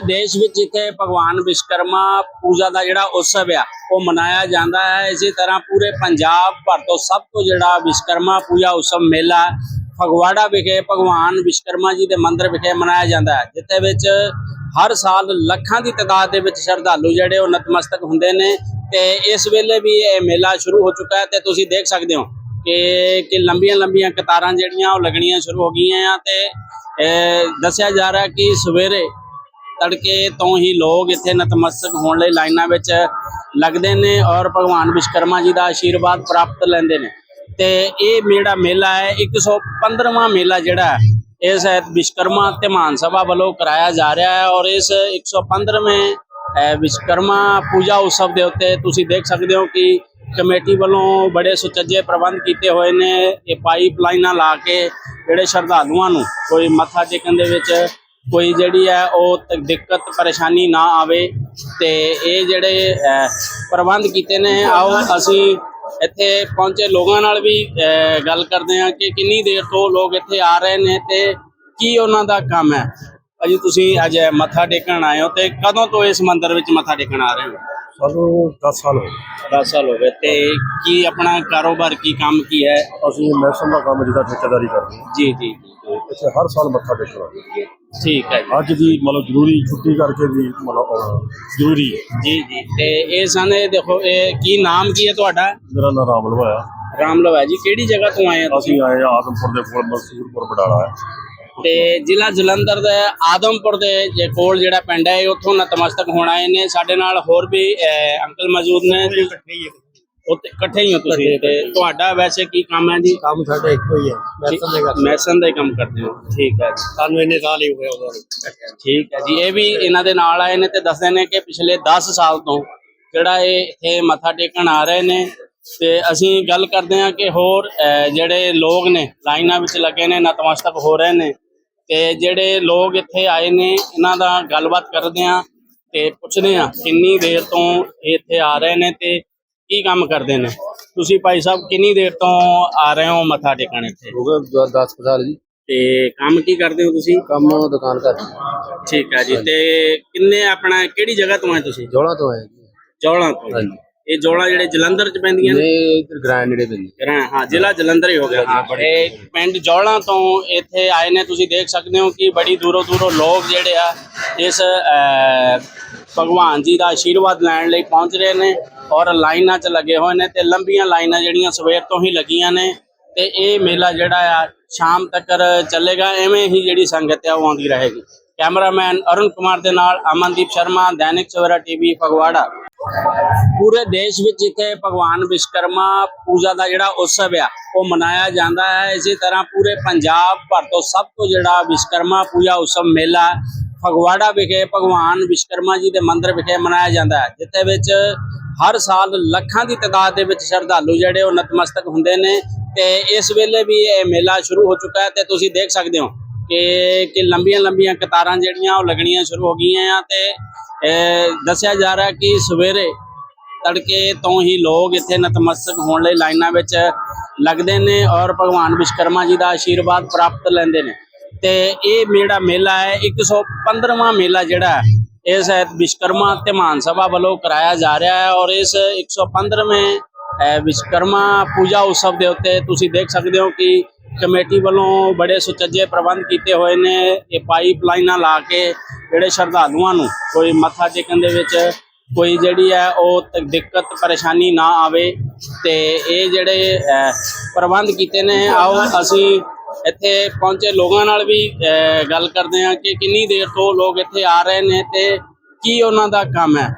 ਪੂਰੇ ਦੇਸ਼ ਵਿੱਚ ਜਿੱਥੇ ਭਗਵਾਨ ਵਿਸ਼ਕਰਮਾ ਪੂਜਾ ਦਾ ਜਿਹੜਾ ਉਤਸਵ ਆ, ਉਹ ਮਨਾਇਆ ਜਾਂਦਾ ਹੈ। ਇਸੇ ਤਰ੍ਹਾਂ ਪੂਰੇ ਪੰਜਾਬ ਭਰ ਤੋਂ ਸਭ ਤੋਂ ਜਿਹੜਾ ਵਿਸ਼ਕਰਮਾ ਪੂਜਾ ਉਤਸਵ ਮੇਲਾ ਫਗਵਾੜਾ ਵਿਖੇ ਭਗਵਾਨ ਵਿਸ਼ਕਰਮਾ ਜੀ ਦੇ ਮੰਦਿਰ ਵਿਖੇ ਮਨਾਇਆ ਜਾਂਦਾ ਹੈ, ਜਿੱਥੇ ਵਿੱਚ ਹਰ ਸਾਲ ਲੱਖਾਂ ਦੀ ਤਾਦਾਦ ਦੇ ਵਿੱਚ ਸ਼ਰਧਾਲੂ ਜਿਹੜੇ ਉਹ ਨਤਮਸਤਕ ਹੁੰਦੇ ਨੇ ਤੇ ਇਸ ਵੇਲੇ ਵੀ ਇਹ ਮੇਲਾ ਸ਼ੁਰੂ ਹੋ ਚੁੱਕਾ ਹੈ ਤੇ ਤੁਸੀਂ ਦੇਖ ਸਕਦੇ ਹੋ ਕਿ ਕਿ ਲੰਬੀਆਂ ਲੰਬੀਆਂ ਕਤਾਰਾਂ ਜਿਹੜੀਆਂ ਉਹ ਲੱਗਣੀਆਂ ਸ਼ੁਰੂ ਹੋ ਗਈਆਂ ਆ ਤੇ ਦੱਸਿਆ ਜਾ ਰਿਹਾ ਕਿ ਸਵੇਰੇ ਤੜਕੇ ਤੋਂ ਹੀ ਲੋਕ ਇੱਥੇ ਨਤਮਸਤਕ ਹੋਣ ਲਈ ਲਾਈਨਾਂ ਵਿੱਚ ਲੱਗਦੇ ਨੇ ਔਰ ਭਗਵਾਨ ਵਿਸ਼ਕਰਮਾ ਜੀ ਦਾ ਆਸ਼ੀਰਵਾਦ ਪ੍ਰਾਪਤ ਲੈਂਦੇ ਨੇ। ਤੇ ਇਹ ਮੇੜਾ ਮੇਲਾ ਹੈ 115ਵਾਂ ਮੇਲਾ ਜਿਹੜਾ ਇਸ ਹੈ ਵਿਸ਼ਕਰਮਾ ਤੇ ਮਾਨ ਸਭਾ ਵੱਲੋਂ ਕਰਾਇਆ ਜਾ ਰਿਹਾ ਹੈ ਔਰ ਇਸ 115ਵੇਂ ਅਹ, ਵਿਸ਼ਕਰਮਾ ਪੂਜਾ ਉਤਸਵ ਦੇ ਉੱਤੇ ਤੁਸੀਂ ਦੇਖ ਸਕਦੇ ਹੋ ਕਿ ਕਮੇਟੀ ਵੱਲੋਂ ਬੜੇ ਸੁਚੱਜੇ ਪ੍ਰਬੰਧ ਕੀਤੇ ਹੋਏ ਨੇ। ਇਹ ਪਾਈਪ ਲਾਈਨਾਂ ਲਾ ਕੇ ਜਿਹੜੇ ਸ਼ਰਧਾਲੂਆਂ ਨੂੰ ਕੋਈ ਮੱਥਾ ਟੇਕਣ ਦੇ ਵਿੱਚ ਕੋਈ ਜਿਹੜੀ ਹੈ ਉਹ ਤ- ਦਿੱਕਤ, ਪਰੇਸ਼ਾਨੀ ਨਾ ਆਵੇ ਤੇ ਇਹ ਜਿਹੜੇ ਪ੍ਰਬੰਧ ਕੀਤੇ ਨੇ, ਆਓ ਅਸੀਂ ਇੱਥੇ ਪਹੁੰਚੇ। ਲੋਕਾਂ ਨਾਲ ਵੀ ਗੱਲ ਕਰਦੇ ਹਾਂ ਕਿ ਕਿੰਨੀ ਦੇਰ ਤੋਂ ਲੋਕ ਇੱਥੇ ਆ ਰਹੇ ਨੇ ਤੇ ਕੀ ਉਹਨਾਂ ਦਾ ਕੰਮ ਹੈ। ਅਜੀ ਤੁਸੀਂ ਅੱਜ ਮੱਥਾ ਟੇਕਣ ਆਏ ਹੋ ਤੇ ਕਦੋਂ ਤੋਂ ਇਸ ਮੰਦਿਰ ਵਿੱਚ ਮੱਥਾ ਟੇਕਣ ਆ ਰਹੇ ਹੋ? ਸਾਨੂੰ 10 ਸਾਲ ਹੋ ਗਏ। 10 ਸਾਲ ਹੋ ਗਏ ਤੇ ਕੀ ਆਪਣਾ ਕਾਰੋਬਾਰ ਕੀ ਕੰਮ ਕੀ ਹੈ? ਅਸੀਂ ਮੈਸਨ ਦਾ ਕੰਮ ਜਿਹਦਾ ਠੇਕੇਦਾਰੀ ਕਰਦੇ ਹਾਂ। ਜੀ ਜੀ ਜੀ। ਇੱਥੇ ਹਰ ਸਾਲ ਮੱਥਾ ਟੇਕਣਾ ਠੀਕ ਹੈ ਜੀ। ਅੱਜ ਦੀ ਮਤਲਬ ਜ਼ਰੂਰੀ ਛੁੱਟੀ ਕਰਕੇ ਵੀ ਮਤਲਬ ਆਉਣਾ ਜ਼ਰੂਰੀ ਹੈ। ਜੀ ਜੀ। ਤੇ ਇਹ ਸਨ ਇਹ ਦੇਖੋ ਇਹ ਕੀ ਨਾਮ ਕੀ ਹੈ ਤੁਹਾਡਾ? ਮੇਰਾ ਨਾਮ ਰਾਮ ਲਵਾਇਆ ਰਾਮ ਲਵਾ ਜੀ। ਕਿਹੜੀ ਜਗ੍ਹਾ ਤੋਂ ਆਏ ਹੋ ਤੁਸੀਂ? ਅਸੀਂ ਆਏ ਆਦਮਪੁਰ ਦੇ ਕੋਲ ਮਸੂਰਪੁਰ ਬਡਾਲਾ ਹੈ ਤੇ ਜ਼ਿਲ੍ਹਾ ਜਲੰਧਰ ਦੇ ਆਦਮਪੁਰ ਦੇ ਜੇ ਕੋਲ ਜਿਹੜਾ ਪਿੰਡ ਹੈ ਉੱਥੋਂ ਨਤਮਸਤਕ ਹੋਣ ਆਏ ਨੇ। ਸਾਡੇ ਨਾਲ ਹੋਰ ਵੀ ਅੰਕਲ ਮੌਜੂਦ ਨੇ। ਉੱਥੇ ਇਕੱਠੇ ਹੀ ਹੋ ਤੁਸੀਂ। ਤੇ ਤੁਹਾਡਾ ਵੈਸੇ ਕੀ ਕੰਮ ਹੈ ਜੀ? ਕੰਮ ਸਾਡਾ ਇੱਕੋ ਹੀ ਹੈ ਮੈਸਨ ਦੇ ਮੈਸਨ ਕੰਮ ਕਰਦੇ ਹੋ। ਠੀਕ ਹੈ ਜੀ। ਸਾਨੂੰ ਇੰਨੇ ਸਾਲ ਹੀ ਹੋ ਗਏ ਉਹਨਾਂ ਠੀਕ ਹੈ ਜੀ। ਇਹ ਵੀ ਇਹਨਾਂ ਦੇ ਨਾਲ ਆਏ ਨੇ ਤੇ ਦੱਸਦੇ ਨੇ ਕਿ ਪਿਛਲੇ 10 ਸਾਲ ਤੋਂ ਜਿਹੜਾ ਇਹ ਇੱਥੇ ਮੱਥਾ ਟੇਕਣ ਆ ਰਹੇ ਨੇ। ਤੇ ਅਸੀਂ ਗੱਲ ਕਰਦੇ ਹਾਂ ਕਿ ਹੋਰ ਜਿਹੜੇ ਲੋਕ ਨੇ ਲਾਈਨਾਂ ਵਿੱਚ ਲੱਗੇ ਨੇ ਨਤਮਸਤਕ ਹੋ ਰਹੇ ਨੇ ਤੇ ਜਿਹੜੇ ਲੋਕ ਇੱਥੇ ਆਏ ਨੇ ਇਹਨਾਂ ਦਾ ਗੱਲਬਾਤ ਕਰਦੇ ਹਾਂ ਤੇ ਪੁੱਛਦੇ ਹਾਂ ਕਿੰਨੀ ਦੇਰ ਤੋਂ ਇੱਥੇ ਆ ਰਹੇ ਨੇ ਤੇ ਕੀ ਕੰਮ ਕਰਦੇ ਨੇ। ਤੁਸੀਂ ਭਾਈ ਸਾਹਿਬ ਕਿੰਨੀ ਦੇਰ ਤੋਂ ਆ ਰਹੇ ਹੋ ਮੱਥਾ ਟੇਕਣ ਇੱਥੇ? ਹੋ ਗਏ 10 ਸਾਲ ਜੀ। ਤੇ ਕੰਮ ਕੀ ਕਰਦੇ ਹੋ ਤੁਸੀਂ? ਕੰਮ ਦੁਕਾਨ ਕਰ ਠੀਕ ਹੈ ਜੀ ਤੇ ਕਿੰਨੇ ਆਪਣਾ ਕਿਹੜੀ ਜਗ੍ਹਾ ਤੋਂ ਆਏ ਤੁਸੀਂ? ਜੋੜਾ ਤੋਂ ਆਏ ਜੀ। ਜੌਲਾਂ ਤੋਂ। ਹਾਂਜੀ। ਇਹ ਜੌਲਾਂ ਜਿਹੜੇ ਜਲੰਧਰ ਚ ਪੈਂਦੀਆਂ ਨੇ? ਇਹ ਇਧਰ ਗ੍ਰੈਂਡ ਨੇੜੇ ਪੈਂਦੀ ਹਾਂ। ਹਾਂ ਜ਼ਿਲ੍ਹਾ ਜਲੰਧਰ ਹੀ ਹੋ ਗਿਆ। ਹਾਂ ਇਹ ਪਿੰਡ ਜੌਲਾਂ ਤੋਂ ਇੱਥੇ ਆਏ ਨੇ ਤੁਸੀਂ ਦੇਖ ਸਕਦੇ ਹੋ ਕਿ ਬੜੀ ਦੂਰੋਂ ਦੂਰੋਂ ਲੋਕ ਜਿਹੜੇ ਆ ਇਸ ਭਗਵਾਨ ਜੀ ਦਾ ਆਸ਼ੀਰਵਾਦ ਲੈਣ ਲਈ ਪਹੁੰਚ ਰਹੇ ਨੇ ਔਰ ਲਾਈਨਾਂ 'ਚ ਲੱਗੇ ਹੋਏ ਨੇ ਤੇ ਲੰਬੀਆਂ ਲਾਈਨਾਂ ਜਿਹੜੀਆਂ ਸਵੇਰ ਤੋਂ ਹੀ ਲੱਗੀਆਂ ਨੇ ਤੇ ਇਹ ਮੇਲਾ ਜਿਹੜਾ ਆ ਸ਼ਾਮ ਤੱਕ ਚੱਲੇਗਾ ਐਵੇਂ ਹੀ ਜਿਹੜੀ ਸੰਗਤ ਆ ਉਹ ਆਉਂਦੀ ਰਹੇਗੀ। ਕੈਮਰਾਮੈਨ ਅਰੁਣ ਕੁਮਾਰ ਦੇ ਨਾਲ ਅਮਨਦੀਪ ਸ਼ਰਮਾ ਦੈਨਿਕ ਸਵੇਰਾ ਟੀਵੀ ਫਗਵਾੜਾ। ਪੂਰੇ ਦੇਸ਼ ਵਿੱਚ ਇੱਥੇ ਭਗਵਾਨ ਵਿਸ਼ਕਰਮਾ ਪੂਜਾ ਦਾ ਜਿਹੜਾ ਉਤਸਵ ਆ, ਉਹ ਮਨਾਇਆ ਜਾਂਦਾ ਹੈ। ਇਸੇ ਤਰ੍ਹਾਂ ਪੂਰੇ ਪੰਜਾਬ ਭਰ ਤੋਂ ਸਭ ਤੋਂ ਜਿਹੜਾ ਵਿਸ਼ਕਰਮਾ ਪੂਜਾ ਉਤਸਵ ਮੇਲਾ ਫਗਵਾੜਾ ਵਿਖੇ ਭਗਵਾਨ ਵਿਸ਼ਕਰਮਾ ਜੀ ਦੇ ਮੰਦਿਰ ਵਿਖੇ ਮਨਾਇਆ ਜਾਂਦਾ ਹੈ, ਜਿੱਥੇ ਵਿੱਚ ਹਰ ਸਾਲ ਲੱਖਾਂ ਦੀ ਤਾਦਾਦ ਦੇ ਵਿੱਚ ਸ਼ਰਧਾਲੂ ਜਿਹੜੇ ਉਹ ਨਤਮਸਤਕ ਹੁੰਦੇ ਨੇ ਤੇ ਇਸ ਵੇਲੇ ਵੀ ਇਹ ਮੇਲਾ ਸ਼ੁਰੂ ਹੋ ਚੁੱਕਾ ਹੈ ਤੇ ਤੁਸੀਂ ਦੇਖ ਸਕਦੇ ਹੋ। ਕਿ ਕਿ ਲੰਬੀਆਂ ਲੰਬੀਆਂ ਕਤਾਰਾਂ ਜਿਹੜੀਆਂ ਉਹ ਲੱਗਣੀਆਂ ਸ਼ੁਰੂ ਹੋ ਗਈਆਂ ਆ ਤੇ ਦੱਸਿਆ ਜਾ ਰਿਹਾ ਕਿ ਸਵੇਰੇ ਤੜਕੇ ਤੋਂ ਹੀ ਲੋਕ ਇੱਥੇ ਨਤਮਸਤਕ ਹੋਣ ਲਈ ਲਾਈਨਾਂ ਵਿੱਚ ਲੱਗਦੇ ਨੇ ਔਰ ਭਗਵਾਨ ਵਿਸ਼ਕਰਮਾ ਜੀ ਦਾ ਆਸ਼ੀਰਵਾਦ ਪ੍ਰਾਪਤ ਲੈਂਦੇ ਨੇ। ਤੇ ਇਹ ਮੇੜਾ ਮੇਲਾ ਹੈ 115ਵਾਂ ਮੇਲਾ ਜਿਹੜਾ ਇਸ ਹੈ ਵਿਸ਼ਕਰਮਾ ਤੇ ਮਾਨ ਸਭਾ ਵੱਲੋਂ ਕਰਾਇਆ ਜਾ ਰਿਹਾ ਹੈ ਔਰ ਇਸ 115ਵੇਂ ਅਹ, ਵਿਸ਼ਕਰਮਾ ਪੂਜਾ ਉਤਸਵ ਦੇ ਉੱਤੇ ਤੁਸੀਂ ਦੇਖ ਸਕਦੇ ਹੋ ਕਿ ਕਮੇਟੀ ਵੱਲੋਂ ਬੜੇ ਸੁਚੱਜੇ ਪ੍ਰਬੰਧ ਕੀਤੇ ਹੋਏ ਨੇ। ਇਹ ਪਾਈਪਲਾਈਨਾਂ ਲਾ ਕੇ ਜਿਹੜੇ ਸ਼ਰਧਾਲੂਆਂ ਨੂੰ ਕੋਈ ਮੱਥਾ ਟੇਕਣ ਦੇ ਵਿੱਚ ਕੋਈ ਜਿਹੜੀ ਹੈ ਉਹ ਤ- ਦਿੱਕਤ, ਪਰੇਸ਼ਾਨੀ ਨਾ ਆਵੇ ਤੇ ਇਹ ਜਿਹੜੇ ਪ੍ਰਬੰਧ ਕੀਤੇ ਨੇ, ਆਓ ਅਸੀਂ ਇੱਥੇ ਪਹੁੰਚੇ। ਲੋਕਾਂ ਨਾਲ ਵੀ ਗੱਲ ਕਰਦੇ ਹਾਂ ਕਿ ਕਿੰਨੀ ਦੇਰ ਤੋਂ ਲੋਕ ਇੱਥੇ ਆ ਰਹੇ ਨੇ ਤੇ ਕੀ ਉਹਨਾਂ ਦਾ ਕੰਮ ਹੈ।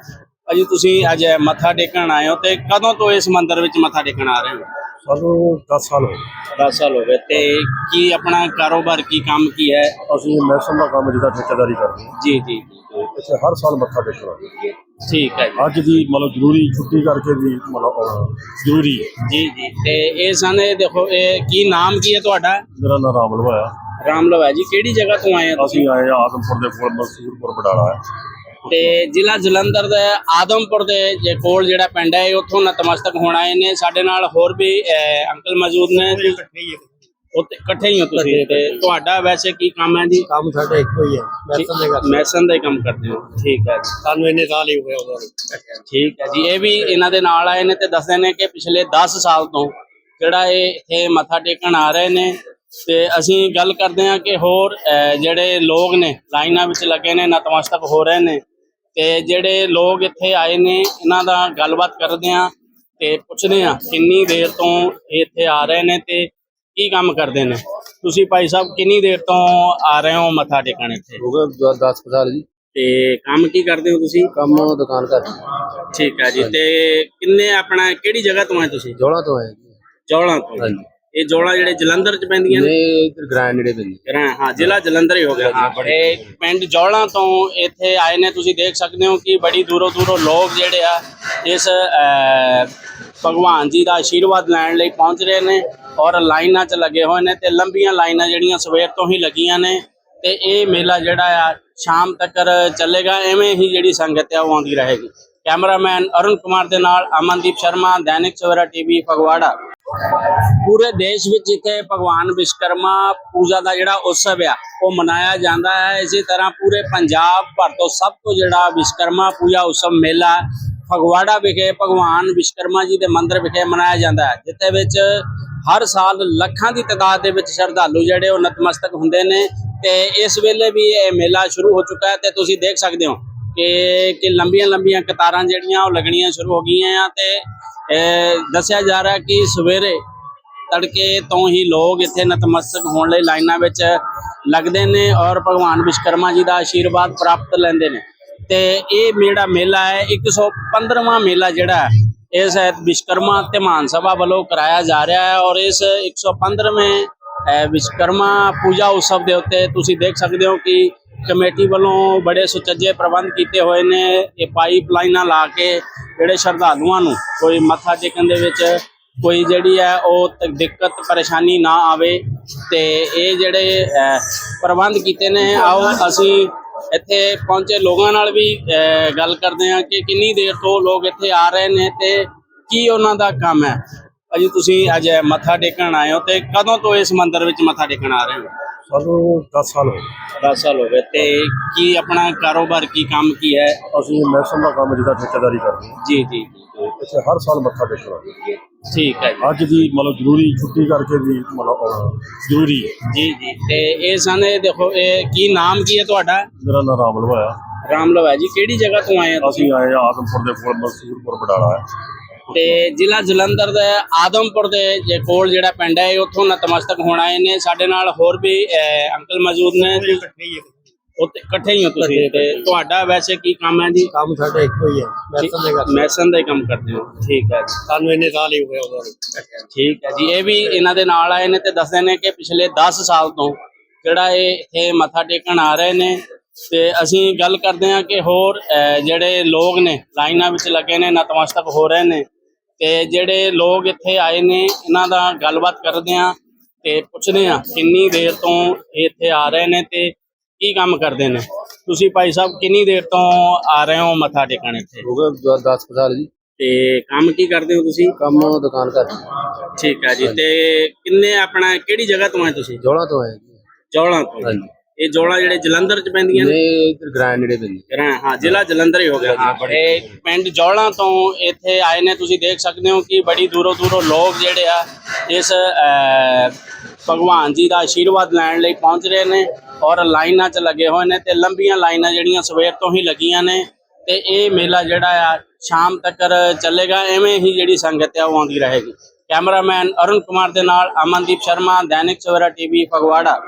ਅਜੀ ਤੁਸੀਂ ਅੱਜ ਮੱਥਾ ਟੇਕਣ ਆਏ ਹੋ ਤੇ ਕਦੋਂ ਤੋਂ ਇਸ ਮੰਦਿਰ ਵਿੱਚ ਮੱਥਾ ਟੇਕਣ ਆ ਰਹੇ ਹੋ? ਸਾਨੂੰ 10 ਸਾਲ ਹੋ ਗਏ। 10 ਸਾਲ ਹੋ ਗਏ ਤੇ ਕੀ ਆਪਣਾ ਕਾਰੋਬਾਰ ਕੀ ਕੰਮ ਕੀ ਹੈ? ਅਸੀਂ ਮੈਸਨ ਦਾ ਕੰਮ ਜਿਹਦਾ ਠੇਕੇਦਾਰੀ ਕਰਦੇ ਹਾਂ। ਜੀ ਜੀ ਜੀ। ਇੱਥੇ ਹਰ ਸਾਲ ਮੱਥਾ ਟੇਕਣਾ ਠੀਕ ਹੈ ਜੀ। ਅੱਜ ਦੀ ਮਤਲਬ ਜ਼ਰੂਰੀ ਛੁੱਟੀ ਕਰਕੇ ਵੀ ਮਤਲਬ ਆਉਣਾ ਜ਼ਰੂਰੀ ਹੈ। ਜੀ ਜੀ। ਤੇ ਇਹ ਸਨ ਇਹ ਦੇਖੋ ਇਹ ਕੀ ਨਾਮ ਕੀ ਹੈ ਤੁਹਾਡਾ? ਮੇਰਾ ਨਾਮ ਰਾਮ ਲਵਾਇਆ ਰਾਮ ਲਵਾ ਜੀ। ਕਿਹੜੀ ਜਗ੍ਹਾ ਤੋਂ ਆਏ ਹੋ ਤੁਸੀਂ? ਅਸੀਂ ਆਏ ਆਦਮਪੁਰ ਦੇ ਕੋਲ ਮਸੂਰਪੁਰ ਬਡਾਲਾ ਹੈ। ਤੇ ਜ਼ਿਲ੍ਹਾ ਜਲੰਧਰ ਦੇ ਆਦਮਪੁਰ ਦੇ ਜੇ ਕੋਲ ਜਿਹੜਾ ਪਿੰਡ ਹੈ ਉੱਥੋਂ ਨਤਮਸਤਕ ਹੋਣ ਆਏ ਨੇ। ਸਾਡੇ ਨਾਲ ਹੋਰ ਵੀ ਅੰਕਲ ਮੌਜੂਦ ਨੇ। ਉੱਥੇ ਇਕੱਠੇ ਹੀ ਹੋ ਤੁਸੀਂ। ਤੇ ਤੁਹਾਡਾ ਵੈਸੇ ਕੀ ਕੰਮ ਹੈ ਜੀ? ਕੰਮ ਸਾਡਾ ਇੱਕੋ ਹੀ ਹੈ ਮੈਸਨ ਦੇ ਮੈਸਨ ਕੰਮ ਕਰਦੇ ਹੋ। ਠੀਕ ਹੈ ਜੀ। ਸਾਨੂੰ ਇੰਨੇ ਸਾਲ ਹੀ ਹੋਏ ਉਹਨਾਂ ਨੂੰ। ਠੀਕ ਹੈ ਜੀ। ਇਹ ਵੀ ਇਹਨਾਂ ਦੇ ਨਾਲ ਆਏ ਨੇ ਤੇ ਦੱਸਦੇ ਨੇ ਕਿ ਪਿਛਲੇ 10 ਸਾਲ ਤੋਂ ਜਿਹੜਾ ਇਹ ਇੱਥੇ ਮੱਥਾ ਟੇਕਣ ਆ ਰਹੇ ਨੇ। ਤੇ ਅਸੀਂ ਗੱਲ ਕਰਦੇ ਹਾਂ ਕਿ ਹੋਰ ਜਿਹੜੇ ਲੋਕ ਨੇ ਲਾਈਨਾਂ ਵਿੱਚ ਲੱਗੇ ਨੇ ਨਤਮਸਤਕ ਹੋ ਰਹੇ ਨੇ। ਤੇ ਜਿਹੜੇ ਲੋਕ ਇੱਥੇ ਆਏ ਨੇ ਇਹਨਾਂ ਦਾ ਗੱਲਬਾਤ ਕਰਦੇ ਹਾਂ ਤੇ ਪੁੱਛਦੇ ਹਾਂ ਕਿੰਨੀ ਦੇਰ ਤੋਂ ਇੱਥੇ ਆ ਰਹੇ ਨੇ ਤੇ ਕੀ ਕੰਮ ਕਰਦੇ ਨੇ। ਤੁਸੀਂ ਭਾਈ ਸਾਹਿਬ ਕਿੰਨੀ ਦੇਰ ਤੋਂ ਆ ਰਹੇ ਹੋ ਮੱਥਾ ਟੇਕਣ ਇੱਥੇ? ਹੋ ਗਏ 10 ਸਾਲ ਜੀ। ਤੇ ਕੰਮ ਕੀ ਕਰਦੇ ਹੋ ਤੁਸੀਂ? ਕੰਮ ਦੁਕਾਨ ਘਰ। ਠੀਕ ਹੈ ਜੀ ਤੇ ਕਿੰਨੇ ਆਪਣਾ ਕਿਹੜੀ ਜਗ੍ਹਾ ਤੋਂ ਆਏ ਤੁਸੀਂ? ਜੋੜਾ ਤੋਂ ਹੈ ਜੀ। ਜੌਲਾਂ ਤੋਂ। ਹਾਂਜੀ। ਇਹ ਜੌਲਾਂ ਜਿਹੜੇ ਜਲੰਧਰ ਚ ਪੈਂਦੀਆਂ ਨੇ? ਇਹ ਇਧਰ ਗ੍ਰੈਂਡ ਨੇੜੇ ਪੈਂਦੀ ਹਾਂ। ਹਾਂ ਜ਼ਿਲ੍ਹਾ ਜਲੰਧਰ ਹੀ ਹੋ ਗਿਆ। ਹਾਂ ਇਹ ਪਿੰਡ ਜੌਲਾਂ ਤੋਂ ਇੱਥੇ ਆਏ ਨੇ। ਤੁਸੀਂ ਦੇਖ ਸਕਦੇ ਹੋ ਕਿ ਬੜੀ ਦੂਰੋਂ ਦੂਰੋਂ ਲੋਕ ਜਿਹੜੇ ਆ ਇਸ ਭਗਵਾਨ ਜੀ ਦਾ ਆਸ਼ੀਰਵਾਦ ਲੈਣ ਲਈ ਪਹੁੰਚ ਰਹੇ ਨੇ ਔਰ ਲਾਈਨਾਂ 'ਚ ਲੱਗੇ ਹੋਏ ਨੇ ਤੇ ਲੰਬੀਆਂ ਲਾਈਨਾਂ ਜਿਹੜੀਆਂ ਸਵੇਰ ਤੋਂ ਹੀ ਲੱਗੀਆਂ ਨੇ ਤੇ ਇਹ ਮੇਲਾ ਜਿਹੜਾ ਆ ਸ਼ਾਮ ਤੱਕ ਚੱਲੇਗਾ। ਐਵੇਂ ਹੀ ਜਿਹੜੀ ਸੰਗਤ ਆ ਉਹ ਆਉਂਦੀ ਰਹੇਗੀ। ਕੈਮਰਾਮੈਨ ਅਰੁਣ ਕੁਮਾਰ ਦੇ ਨਾਲ ਅਮਨਦੀਪ ਸ਼ਰਮਾ ਦੈਨਿਕ ਸਵੇਰਾ ਟੀਵੀ ਫਗਵਾੜਾ। ਪੂਰੇ ਦੇਸ਼ ਵਿੱਚ ਜਿੱਥੇ ਭਗਵਾਨ ਵਿਸ਼ਕਰਮਾ ਪੂਜਾ ਦਾ ਜਿਹੜਾ ਉਤਸਵ ਆ, ਉਹ ਮਨਾਇਆ ਜਾਂਦਾ ਹੈ। ਇਸੇ ਤਰ੍ਹਾਂ ਪੂਰੇ ਪੰਜਾਬ ਭਰ ਤੋਂ ਸਭ ਤੋਂ ਜਿਹੜਾ ਵਿਸ਼ਕਰਮਾ ਪੂਜਾ ਉਤਸਵ ਮੇਲਾ ਫਗਵਾੜਾ ਵਿਖੇ ਭਗਵਾਨ ਵਿਸ਼ਕਰਮਾ ਜੀ ਦੇ ਮੰਦਿਰ ਵਿਖੇ ਮਨਾਇਆ ਜਾਂਦਾ ਹੈ, ਜਿੱਥੇ ਵਿੱਚ ਹਰ ਸਾਲ ਲੱਖਾਂ ਦੀ ਤਾਦਾਦ ਦੇ ਵਿੱਚ ਸ਼ਰਧਾਲੂ ਜਿਹੜੇ ਉਹ ਨਤਮਸਤਕ ਹੁੰਦੇ ਨੇ ਤੇ ਇਸ ਵੇਲੇ ਵੀ ਇਹ ਮੇਲਾ ਸ਼ੁਰੂ ਹੋ ਚੁੱਕਾ ਹੈ ਤੇ ਤੁਸੀਂ ਦੇਖ ਸਕਦੇ ਹੋ। ਕਿ ਕਿ ਲੰਬੀਆਂ ਲੰਬੀਆਂ ਕਤਾਰਾਂ ਜਿਹੜੀਆਂ ਉਹ ਲੱਗਣੀਆਂ ਸ਼ੁਰੂ ਹੋ ਗਈਆਂ ਆ ਤੇ ਦੱਸਿਆ ਜਾ ਰਿਹਾ ਕਿ ਸਵੇਰੇ ਤੜਕੇ ਤੋਂ ਹੀ ਲੋਕ ਇੱਥੇ ਨਤਮਸਤਕ ਹੋਣ ਲਈ ਲਾਈਨਾਂ ਵਿੱਚ ਲੱਗਦੇ ਨੇ ਔਰ ਭਗਵਾਨ ਵਿਸ਼ਕਰਮਾ ਜੀ ਦਾ ਆਸ਼ੀਰਵਾਦ ਪ੍ਰਾਪਤ ਲੈਂਦੇ ਨੇ। ਤੇ ਇਹ ਜਿਹੜਾ ਮੇਲਾ ਹੈ 115ਵਾਂ ਮੇਲਾ ਜਿਹੜਾ ਇਸ ਹੈ ਵਿਸ਼ਕਰਮਾ ਤੇ ਮਾਨ ਸਭਾ ਵੱਲੋਂ ਕਰਾਇਆ ਜਾ ਰਿਹਾ ਹੈ ਔਰ ਇਸ 115ਵੇਂ ਅਹ, ਵਿਸ਼ਕਰਮਾ ਪੂਜਾ ਉਤਸਵ ਦੇ ਉੱਤੇ ਤੁਸੀਂ ਦੇਖ ਸਕਦੇ ਹੋ ਕਿ ਕਮੇਟੀ ਵੱਲੋਂ ਬੜੇ ਸੁਚੱਜੇ ਪ੍ਰਬੰਧ ਕੀਤੇ ਹੋਏ ਨੇ। ਇਹ ਪਾਈਪਲਾਈਨਾਂ ਲਾ ਕੇ ਜਿਹੜੇ ਸ਼ਰਧਾਲੂਆਂ ਨੂੰ ਕੋਈ ਮੱਥਾ ਟੇਕਣ ਦੇ ਵਿੱਚ ਕੋਈ ਜਿਹੜੀ ਹੈ ਉਹ ਤ- ਦਿੱਕਤ, ਪਰੇਸ਼ਾਨੀ ਨਾ ਆਵੇ ਤੇ ਇਹ ਜਿਹੜੇ ਪ੍ਰਬੰਧ ਕੀਤੇ ਨੇ, ਆਓ ਅਸੀਂ ਇੱਥੇ ਪਹੁੰਚੇ। ਲੋਕਾਂ ਨਾਲ ਵੀ ਗੱਲ ਕਰਦੇ ਹਾਂ ਕਿ ਕਿੰਨੀ ਦੇਰ ਤੋਂ ਲੋਕ ਇੱਥੇ ਆ ਰਹੇ ਨੇ ਤੇ ਕੀ ਉਹਨਾਂ ਦਾ ਕੰਮ ਹੈ। ਅਜੀ ਤੁਸੀਂ ਅੱਜ ਮੱਥਾ ਟੇਕਣ ਆਏ ਹੋ ਤੇ ਕਦੋਂ ਤੋਂ ਇਸ ਮੰਦਿਰ ਵਿੱਚ ਮੱਥਾ ਟੇਕਣ ਆ ਰਹੇ ਹੋ? ਸਾਨੂੰ 10 ਸਾਲ ਹੋ ਗਏ। 10 ਸਾਲ ਹੋ ਗਏ ਤੇ ਕੀ ਆਪਣਾ ਕਾਰੋਬਾਰ ਕੀ ਕੰਮ ਕੀ ਹੈ? ਅਸੀਂ ਮੈਸਨ ਦਾ ਕੰਮ ਜਿਹਦਾ ਠੇਕੇਦਾਰੀ ਕਰਦੇ ਹਾਂ। ਜੀ ਜੀ ਜੀ। ਇੱਥੇ ਹਰ ਸਾਲ ਮੱਥਾ ਟੇਕਣਾ। ਠੀਕ ਹੈ ਜੀ। ਅੱਜ ਦੀ ਮਤਲਬ ਜ਼ਰੂਰੀ ਛੁੱਟੀ ਕਰਕੇ ਵੀ ਮਤਲਬ ਆਉਣਾ ਜ਼ਰੂਰੀ ਹੈ। ਜੀ ਜੀ। ਤੇ ਇਹ ਸਨ ਇਹ ਦੇਖੋ ਇਹ ਕੀ ਨਾਮ ਕੀ ਹੈ ਤੁਹਾਡਾ? ਮੇਰਾ ਨਾਮ ਰਾਮ ਲਵਾਇਆ ਰਾਮਲਵ ਜੀ। ਕਿਹੜੀ ਜਗ੍ਹਾ ਤੋਂ ਆਏ ਹੋ ਤੁਸੀਂ? ਅਸੀਂ ਆਏ ਹਾਂ ਆਦਮਪੁਰ ਦੇ ਕੋਲ ਮਸੂਰਪੁਰ ਬਡਾਲਾ ਹੈ। ਤੇ ਜ਼ਿਲ੍ਹਾ ਜਲੰਧਰ ਦੇ ਆਦਮਪੁਰ ਦੇ ਜੇ ਕੋਲ ਜਿਹੜਾ ਪਿੰਡ ਹੈ ਉੱਥੋਂ ਨਤਮਸਤਕ ਹੋਣ ਆਏ ਨੇ। ਸਾਡੇ ਨਾਲ ਹੋਰ ਵੀ ਅੰਕਲ ਮੌਜੂਦ ਨੇ। ਉੱਥੇ ਇਕੱਠੇ ਹੀ ਹੋ ਤੁਸੀਂ। ਤੇ ਤੁਹਾਡਾ ਵੈਸੇ ਕੀ ਕੰਮ ਹੈ ਜੀ? ਕੰਮ ਸਾਡਾ ਇੱਕੋ ਹੀ ਹੈ। ਮੈਸਨ ਦੇ ਮੈਸਨ ਕੰਮ ਕਰਦੇ ਹੋ। ਠੀਕ ਹੈ ਜੀ। ਸਾਨੂੰ ਇੰਨੇ ਸਾਲ ਹੀ ਹੋਏ ਉਹਨਾਂ ਠੀਕ ਹੈ ਜੀ। ਇਹ ਵੀ ਇਹਨਾਂ ਦੇ ਨਾਲ ਆਏ ਨੇ ਤੇ ਦੱਸਦੇ ਨੇ ਕਿ ਪਿਛਲੇ 10 ਸਾਲ ਤੋਂ ਜਿਹੜਾ ਇਹ ਇੱਥੇ ਮੱਥਾ ਟੇਕਣ ਆ ਰਹੇ ਨੇ ਤੇ ਅਸੀਂ ਗੱਲ ਕਰਦੇ ਹਾਂ ਕਿ ਹੋਰ ਜਿਹੜੇ ਲੋਕ ਨੇ ਲਾਈਨਾਂ ਵਿੱਚ ਲੱਗੇ ਨੇ ਨਤਮਸਤਕ ਹੋ ਰਹੇ ਨੇ ਤੇ ਜਿਹੜੇ ਲੋਕ ਇੱਥੇ ਆਏ ਨੇ ਇਹਨਾਂ ਦਾ ਗੱਲਬਾਤ ਕਰਦੇ ਹਾਂ ਤੇ ਪੁੱਛਦੇ ਹਾਂ ਕਿੰਨੀ ਦੇਰ ਤੋਂ ਇੱਥੇ ਆ ਰਹੇ ਨੇ ਤੇ ਕੀ ਕੰਮ ਕਰਦੇ ਨੇ। ਤੁਸੀਂ ਭਾਈ ਸਾਹਿਬ ਕਿੰਨੀ ਦੇਰ ਤੋਂ ਆ ਰਹੇ ਹੋ ਮੱਥਾ ਟੇਕਣ ਇੱਥੇ? ਹੋ ਗਏ 10 ਸਾਲ ਜੀ। ਤੇ ਕੰਮ ਕੀ ਕਰਦੇ ਹੋ ਤੁਸੀਂ? ਕੰਮ ਦੁਕਾਨ ਘਰ ਠੀਕ ਹੈ ਜੀ ਤੇ ਕਿੰਨੇ ਆਪਣਾ ਕਿਹੜੀ ਜਗ੍ਹਾ ਤੋਂ ਆਏ ਤੁਸੀਂ? ਜੋੜਾ ਤੋਂ ਜੀ। ਜੌਲਾਂ ਤੋਂ। ਹਾਂਜੀ। ਇਹ ਜੌਲਾਂ ਜਿਹੜੇ ਜਲੰਧਰ ਚ ਪੈਂਦੀਆਂ ਨੇ? ਇਹ ਇਧਰ ਗ੍ਰੈਂਡ ਨੇੜੇ ਪੈਂਦੀ ਹਾਂ। ਹਾਂ ਜ਼ਿਲ੍ਹਾ ਜਲੰਧਰ ਹੀ ਹੋ ਗਿਆ। ਹਾਂ ਇਹ ਪਿੰਡ ਜੌਲਾਂ ਤੋਂ ਇੱਥੇ ਆਏ ਨੇ ਤੁਸੀਂ ਦੇਖ ਸਕਦੇ ਹੋ ਕਿ ਬੜੀ ਦੂਰੋਂ ਦੂਰੋਂ ਲੋਕ ਜਿਹੜੇ ਆ ਇਸ ਭਗਵਾਨ ਜੀ ਦਾ ਆਸ਼ੀਰਵਾਦ ਲੈਣ ਲਈ ਪਹੁੰਚ ਰਹੇ ਨੇ ਔਰ ਲਾਈਨਾਂ 'ਚ ਲੱਗੇ ਹੋਏ ਨੇ ਤੇ ਲੰਬੀਆਂ ਲਾਈਨਾਂ ਜਿਹੜੀਆਂ ਸਵੇਰ ਤੋਂ ਹੀ ਲੱਗੀਆਂ ਨੇ ਤੇ ਇਹ ਮੇਲਾ ਜਿਹੜਾ ਆ ਸ਼ਾਮ ਤੱਕ ਚੱਲੇਗਾ ਐਵੇਂ ਹੀ ਜਿਹੜੀ ਸੰਗਤ ਆ ਉਹ ਆਉਂਦੀ ਰਹੇਗੀ। ਕੈਮਰਾਮੈਨ ਅਰੁਣ ਕੁਮਾਰ ਦੇ ਨਾਲ ਅਮਨਦੀਪ ਸ਼ਰਮਾ ਦੈਨਿਕ ਸਵੇਰਾ ਟੀਵੀ ਫਗਵਾੜਾ।